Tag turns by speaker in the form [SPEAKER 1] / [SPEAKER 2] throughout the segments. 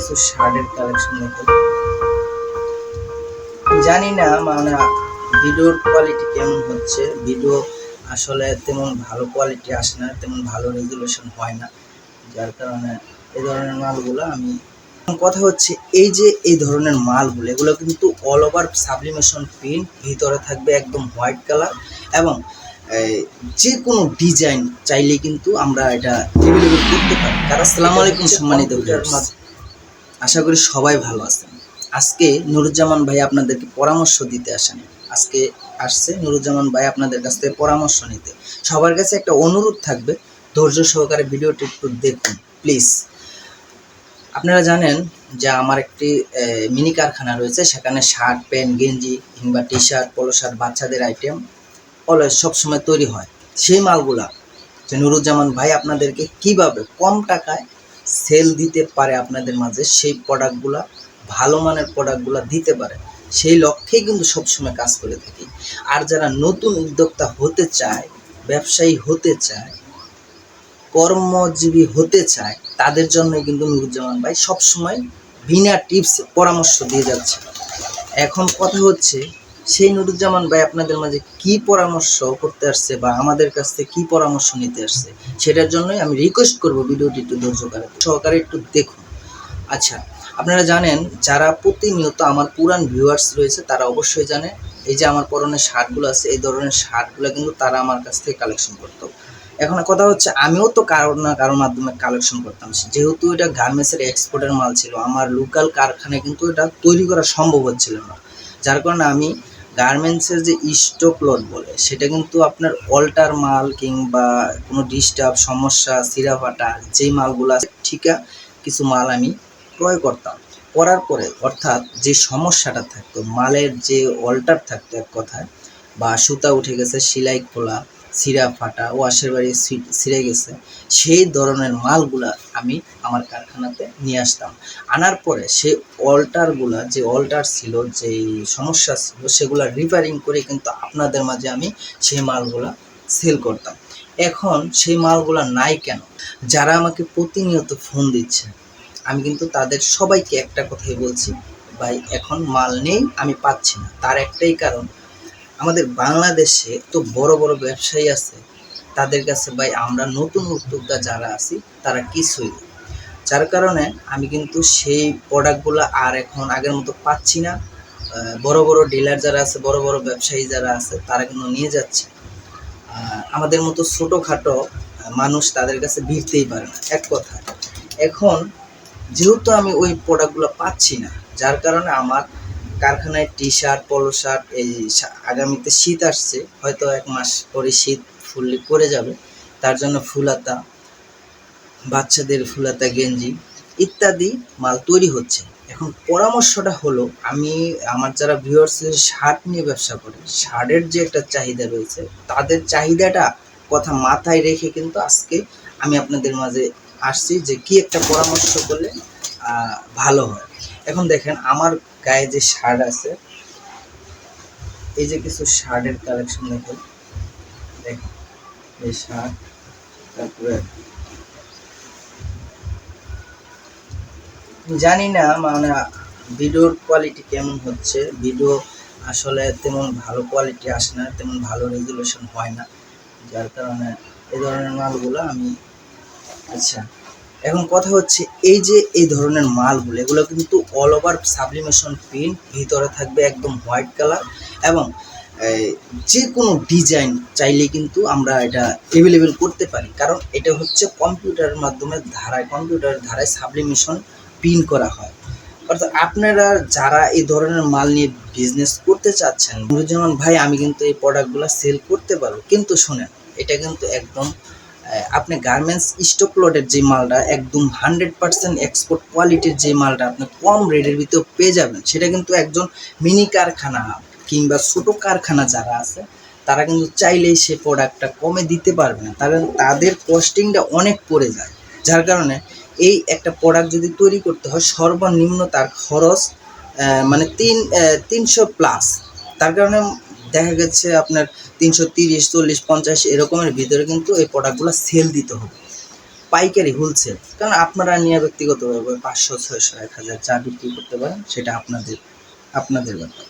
[SPEAKER 1] কিছু শার্টের কালেকশন দেখুন জানি না মানে ভিডিওর কোয়ালিটি কেমন হচ্ছে। ভিডিও আসলে তেমন ভালো কোয়ালিটি আসে না, তেমন ভালো রেজুলেশন হয় না। যার কারণে এই ধরনের মালগুলো আমি কথা হচ্ছে এই যে এই ধরনের মালগুলো, এগুলো কিন্তু অল ওভার সাবলিমেশন প্রিন্ট ভিতরে থাকবে একদম হোয়াইট কালার এবং যে কোনো ডিজাইন চাইলে কিন্তু আমরা এটা করতে পারি। কারণ আসসালামু আলাইকুম সম্মানিত। আশা করি সবাই ভালো আছেন। আজকে নুরুজ্জামান ভাই আপনাদেরকে পরামর্শ দিতে আসেন। আজকে আসছে নুরুজ্জামান ভাই আপনাদের কাছ থেকে পরামর্শ নিতে। সবার কাছে একটা অনুরোধ থাকবে, ধৈর্য সহকারে ভিডিওটি একটু দেখুন, প্লিজ। আপনারা জানেন যে আমার একটি মিনি কারখানা রয়েছে, সেখানে শার্ট, প্যান্ট, গেঞ্জি কিংবা টি শার্ট পলো শার্ট বাচ্চাদের আইটেম অলওয়েজ সবসময় তৈরি হয়। সেই মালগুলা যে নুরুজ্জামান ভাই আপনাদেরকে কীভাবে কম টাকায় সেল দিতে পারে আপনাদের মাঝে, সেই প্রোডাক্টগুলা ভালো মানের প্রোডাক্টগুলা দিতে পারে। সেই লক্ষ্যেই কিন্তু সবসময় কাজ করে থাকি। আর যারা নতুন উদ্যোক্তা হতে চায়, ব্যবসায়ী হতে চায়, কর্মজীবী হতে চায়, তাদের জন্য কিন্তু নুরুজ্জামান ভাই সবসময় বিনা টিপস পরামর্শ দিয়ে যাচ্ছে। এখন কথা হচ্ছে সেই নুরুজ্জামান ভাই আপনাদের মাঝে কি পরামর্শ করতে আসছে বা আমাদের কাছ থেকে কি পরামর্শ নিতে আসছে, সেটার জন্যই আমি রিকোয়েস্ট করব ভিডিওটি একটু ধৈর্য সহকারে একটু দেখুন। আচ্ছা আপনারা জানেন, যারা প্রতিনিয়ত আমার পুরান ভিউয়ার্স রয়েছে, তারা অবশ্যই জানে, এই যে আমার পরনের শার্টগুলো আছে, এই ধরনের শার্টগুলো কিন্তু তারা আমার কাছ থেকে কালেকশন করতো। এখন কথা হচ্ছে, আমিও তো কারোর না কারোর মাধ্যমে কালেকশন করতাম। যেহেতু এটা গার্মেন্টসের এক্সপোর্টের মাল ছিল, আমার লোকাল কারখানায় কিন্তু এটা তৈরি করা সম্ভব হচ্ছিল না। যার কারণে আমি গার্মেন্টসের যে স্টক লট বলে, সেটা কিন্তু আপনার অল্টার মাল কিংবা কোনো ডিস্টার্ব সমস্যা সিরা ফাটা, যেই মালগুলো আছে, ঠিকা কিছু মাল আমি ক্রয় করতাম। করার পরে অর্থাৎ যে সমস্যাটা থাকতো, মালের যে অল্টার থাকতো এক কথায়, বা সুতা উঠে গেছে, সেলাই খোলা সিরা ফাটা ওয়াশের বাড়ি ছিঁড়ে গেছে, সেই ধরনের মালগুলা আমি আমার কারখানাতে নিয়ে আসতাম। আনার পরে সেই অল্টারগুলা, যে অল্টার ছিল যে সমস্যা ছিল, সেগুলা রিপেয়ারিং করে কিন্তু আপনাদের মাঝে আমি সেই মালগুলা সেল করতাম। এখন সেই মালগুলা নাই কেন? যারা আমাকে প্রতিনিয়ত ফোন দিচ্ছে, আমি কিন্তু তাদের সবাইকে একটা কথাই বলছি, ভাই, এখন মাল নেই, আমি পাচ্ছি না। তার একটাই কারণ আমাদের বাংলাদেশে তো বড় বড় ব্যবসায়ী আছে, তাদের কাছে ভাই আমরা নতুন উদ্যোক্তা যারা আছি, তারা কিছুই যার কারণে আমি কিন্তু সেই প্রোডাক্টগুলো আর এখন আগের মতো পাচ্ছি না। বড় বড় ডিলার যারা আছে, বড় বড় ব্যবসায়ী যারা আছে, তারা কিন্তু নিয়ে যাচ্ছে। আমাদের মতো ছোটোখাটো মানুষ তাদের কাছে ভিড়তেই পারে না, এক কথা। এখন যেহেতু আমি ওই প্রোডাক্টগুলো পাচ্ছি না, যার কারণে আমার কারখানায় টি শার্ট পলো শার্ট এই আগামীতে শীত আসছে, হয়তো এক মাস পরে শীত ফুললি পড়ে যাবে, তার জন্য ফুলাতা, বাচ্চাদের ফুলাতা, গেঞ্জি ইত্যাদি মাল তৈরি হচ্ছে। এখন পরামর্শটা হলো, আমি, আমার যারা ভিউয়ার্স শার্ট নিয়ে ব্যবসা করে, শার্টের যে একটা চাহিদা রয়েছে, তাদের চাহিদাটা কথা মাথায় রেখে কিন্তু আজকে আমি আপনাদের মাঝে আসছি যে কি একটা পরামর্শ করলে ভালো হয়। এখন দেখেন, আমার গায়ে যে শার্ট আছে, এই যে কিছু শার্টের কালেকশন দেখেন। দেখেন, এই শার্ট, তারপরে জানি না মানে ভিডিওর কোয়ালিটি কেমন হচ্ছে, ভিডিও আসলে তেমন ভালো কোয়ালিটি আসে না, তেমন ভালো রেজুলেশন হয় না। যার কারণে এই ধরনের মালগুলো আমি আচ্ছা। এখন কথা হচ্ছে, এই যে এই ধরনের মালগুলো, এগুলো কিন্তু অল ওভার সাবলিমেশন প্রিন্ট ভিতরে থাকবে একদম হোয়াইট কালার এবং যে কোনো ডিজাইন চাইলে কিন্তু আমরা এটা অ্যাভেলেবেল করতে পারি। কারণ এটা হচ্ছে কম্পিউটারের মাধ্যমে ধারায় কম্পিউটারের ধারায় সাবলিমেশন প্রিন্ট করা হয়। অর্থাৎ আপনারা যারা এই ধরনের মাল নিয়ে বিজনেস করতে চাচ্ছেন, নুরুজ্জামান ভাই, আমি কিন্তু এই প্রোডাক্টগুলো সেল করতে পারব। কিন্তু শোনেন, এটা কিন্তু একদম আপনি গার্মেন্টস স্টক লটের যে মালটা, একদম হান্ড্রেড পার্সেন্ট এক্সপোর্ট কোয়ালিটির যে মালটা আপনি কম রেটের ভিতরে পেয়ে যাবেন, সেটা কিন্তু একজন মিনি কারখানা কিংবা ছোটো কারখানা যারা আছে, তারা কিন্তু চাইলেই সে প্রোডাক্টটা কমে দিতে পারবে না। কারণ তাদের কস্টিংটা অনেক পড়ে যায়, যার কারণে এই একটা প্রোডাক্ট যদি তৈরি করতে হয়, সর্বনিম্ন তার খরচ মানে তিন তিনশো প্লাস তার কারণে দেখা গেছে আপনার তিনশো তিরিশ, চল্লিশ, পঞ্চাশ, এরকমের ভিতরে কিন্তু এই প্রোডাক্টগুলো সেল দিতে হবে। পাইকারি হোলসেল কারণ আপনারা নিয়ে ব্যক্তিগতভাবে পাঁচশো, ছয়শো, এক হাজার যা বিক্রি করতে পারেন, সেটা আপনাদের আপনাদের ব্যাপার।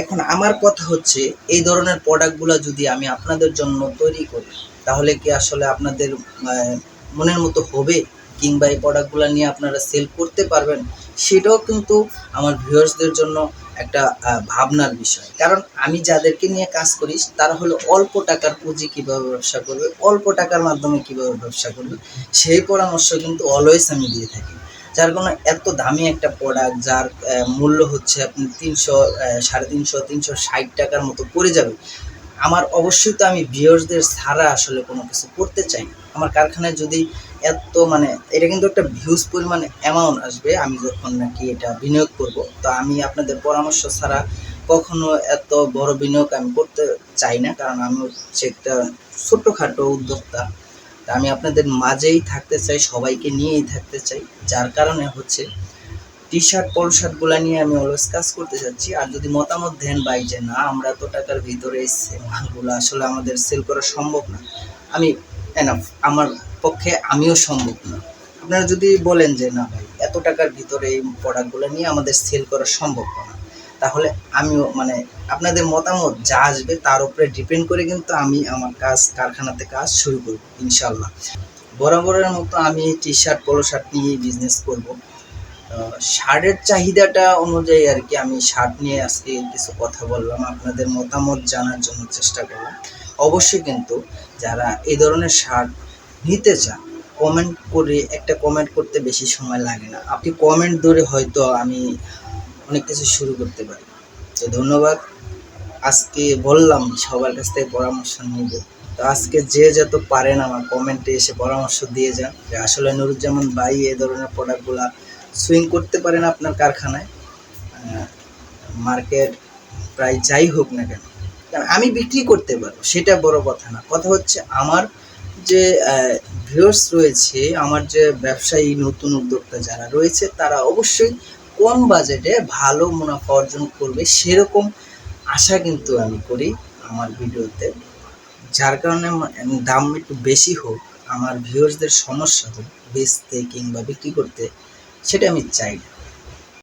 [SPEAKER 1] এখন আমার কথা হচ্ছে, এই ধরনের প্রোডাক্টগুলো যদি আমি আপনাদের জন্য তৈরি করি, তাহলে কি আসলে আপনাদের মনের মতো হবে? কিংবা এই প্রোডাক্টগুলো নিয়ে আপনারা সেল করতে পারবেন? সেটাও কিন্তু আমার ভিউয়ার্সদের জন্য একটা ভাবনার বিষয়। কারণ আমি যাদেরকে নিয়ে কাজ করি, তারা হলো অল্প টাকার পুঁজি কীভাবে ব্যবসা করবে, অল্প টাকার মাধ্যমে কীভাবে ব্যবসা করবে, সেই পরামর্শ কিন্তু অলওয়েজ আমি দিয়ে থাকি। যার কোনো এত দামি একটা প্রোডাক্ট যার মূল্য হচ্ছে আপনি তিনশো সাড়ে তিনশো তিনশো ষাট টাকার মতো পড়ে যাবে আমার অবশ্যই তো আমি ভিউয়ার্সদের ছাড়া আসলে কোনো কিছু করতে চাই না। আমার কারখানায় যদি এত মানে এটা কিন্তু একটা ভিউজ পরিমাণে অ্যামাউন্ট আসবে, আমি যখন নাকি এটা বিনিয়োগ করব, তো আমি আপনাদের পরামর্শ ছাড়া কখনো এত বড় বিনিয়োগ আমি করতে চাই না, কারণ আমি হচ্ছে একটা ছোট্টখাটো উদ্যোক্তা। তা আমি আপনাদের মাঝেই থাকতে চাই, সবাইকে নিয়েই থাকতে চাই, যার কারণে হচ্ছে টি শার্ট পল শার্টগুলো নিয়ে আমি অলওয়েজ কাজ করতে চাচ্ছি আর যদি মতামত দেন ভাই যে, না, আমরা এত টাকার ভিতরে মালগুলো আসলে আমাদের সেল করা সম্ভব না। আমি এনাফ আমার পক্ষে আমিও সম্ভব না। আপনারা যদি বলেন যে, না ভাই, এত টাকার ভিতরে এই প্রোডাক্টগুলো নিয়ে আমাদের সেল করা সম্ভব না। তাহলে আমিও মানে আপনাদের মতামত যা আসবে তার উপরে ডিপেন্ড করে কিন্তু আমি আমার কাজ, কারখানাতে কাজ শুরু করব ইনশাল্লাহ বরাবরের মতো আমি টি শার্ট পলো শার্ট নিয়েই বিজনেস করব। শার্টের চাহিদাটা অনুযায়ী আর কি আমি সার নিয়ে আজকে কিছু কথা বললাম, আপনাদের মতামত জানার জন্য চেষ্টা করলাম। অবশ্যই কিন্তু যারা এই ধরনের শার্ট নিতে চান কমেন্ট করে, একটা কমেন্ট করতে বেশি সময় লাগে না। আপনি কমেন্ট ধরে হয়তো আমি অনেক কিছু শুরু করতে পারি। তো ধন্যবাদ। আজকে বললাম, সবার কাছ থেকে পরামর্শ নিব। তো আজকে যে যত পারেন আমার কমেন্টে এসে পরামর্শ দিয়ে যান। যে আসলে নুরুজ্জামান ভাই এই ধরনের প্রোডাক্টগুলা সুইং করতে পারেন আপনার কারখানায় মার্কেট প্রায় যাই হোক না কেন। কারণ আমি বিক্রি করতে পারব, সেটা বড় কথা না। কথা হচ্ছে আমার যে ভিউয়ার্স রয়েছে, আমার যে ব্যবসায়ী নতুন উদ্যোক্তা যারা রয়েছে, তারা অবশ্যই কম বাজেটে ভালো মুনাফা অর্জন করবে, সেরকম আশা কিন্তু আমি করি আমার ভিডিওতে। যার কারণে দাম একটু বেশি হোক, আমার ভিউয়ার্সদের সমস্যা হোক, বেচতে কিংবা বিক্রি করতে সেটা আমি চাই না।